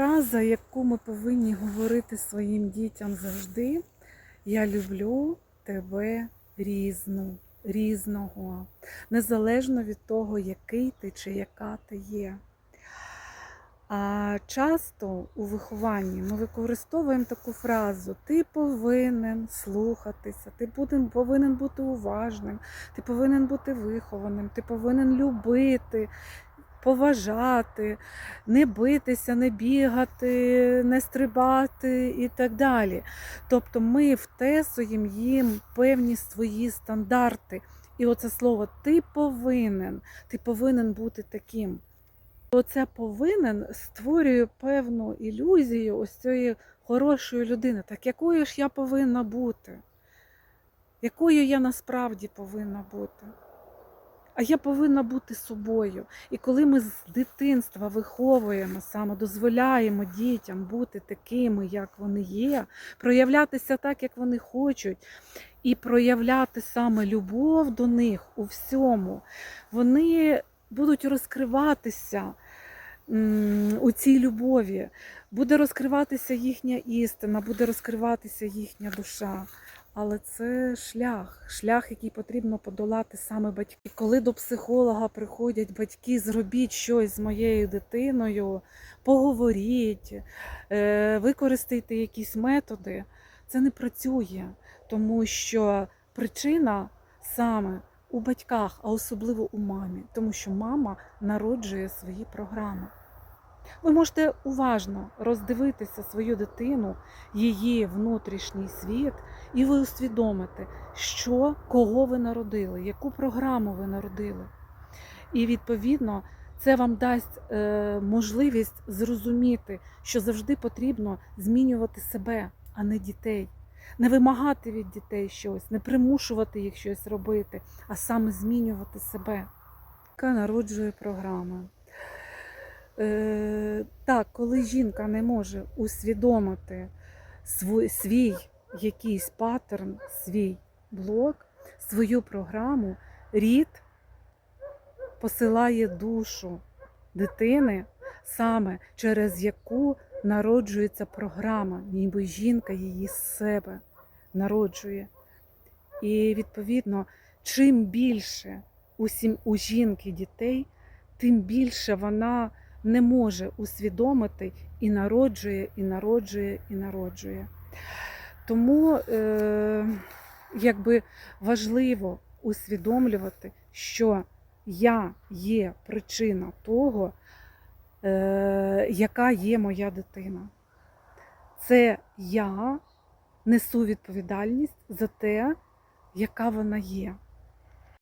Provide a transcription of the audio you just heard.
фраза, яку ми повинні говорити своїм дітям завжди. Я люблю тебе різну, різного, незалежно від того, який ти чи яка ти є. А часто у вихованні ми використовуємо таку фразу: ти повинен слухатися, ти повинен бути уважним, ти повинен бути вихованим, ти повинен любити, поважати, не битися, не бігати, не стрибати і так далі. Тобто ми втесуємо їм певні свої стандарти. І оце слово ти повинен, ти повинен бути таким. Оце повинен створює певну ілюзію ось цієї хорошої людини. Так якою ж я повинна бути? Якою я насправді повинна бути? А я повинна бути собою. І коли ми з дитинства виховуємо саме, дозволяємо дітям бути такими, як вони є, проявлятися так, як вони хочуть, і проявляти саме любов до них у всьому, вони будуть розкриватися у цій любові, буде розкриватися їхня істина, буде розкриватися їхня душа. Але це шлях, шлях, який потрібно подолати саме батьки. Коли до психолога приходять батьки, зробіть щось з моєю дитиною, поговоріть, е, використайте якісь методи, це не працює, тому що причина саме у батьках, а особливо у мамі, тому що мама народжує свої програми. Ви можете уважно роздивитися свою дитину, її внутрішній світ, і ви усвідомите, що кого ви народили, яку програму ви народили. І відповідно це вам дасть е, можливість зрозуміти, що завжди потрібно змінювати себе, а не дітей. Не вимагати від дітей щось, не примушувати їх щось робити, а саме змінювати себе. Яка народжує програма. Е, так, коли жінка не може усвідомити свій, якийсь паттерн, свій блок, свою програму, рід посилає душу дитини, саме через яку народжується програма, ніби жінка її з себе народжує. І відповідно, чим більше у жінки дітей, тим більше вона не може усвідомити і народжує, і народжує, і народжує. Тому е, якби важливо усвідомлювати, що я є причина того, е, яка є моя дитина. Це я несу відповідальність за те, яка вона є.